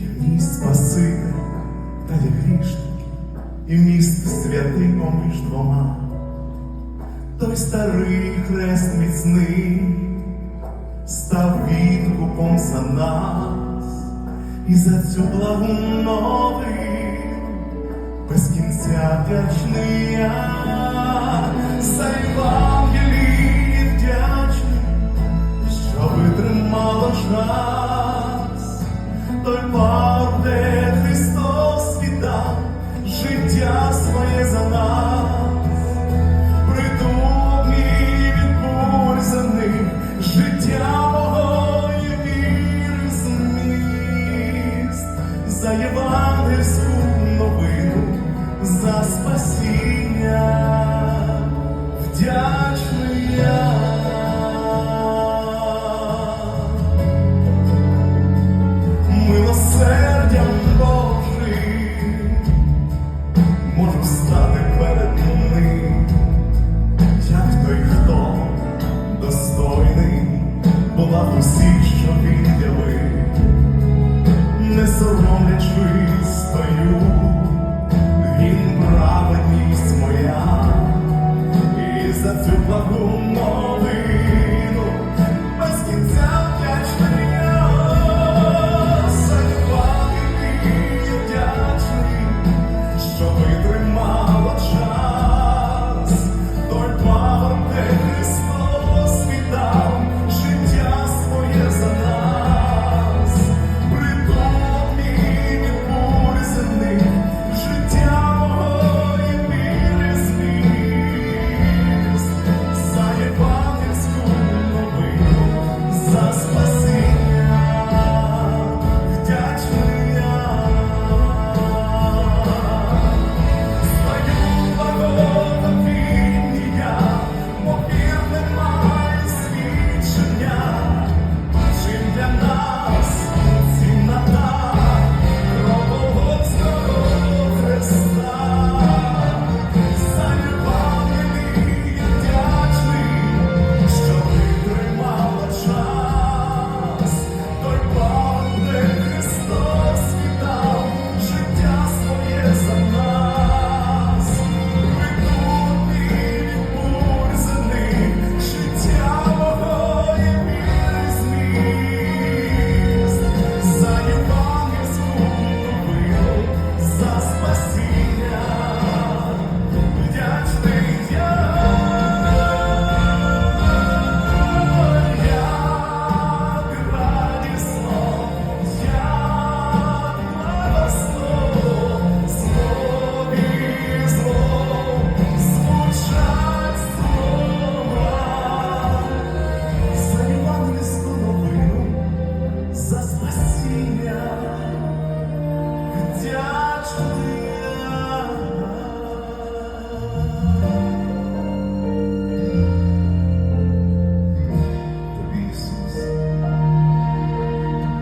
Є міст Спаситель та є грішник, і міст святий поміж двома, той старий хрест міцний став відкупом за нас, і за цю благу новий без кінця вдячний я за Євангелії вдячний, що витримало жах. За спасіння. Вдячний. Милосердям Божим можу стати перед як той, хто достойний була усіх, що він явив, не соромлячись 家去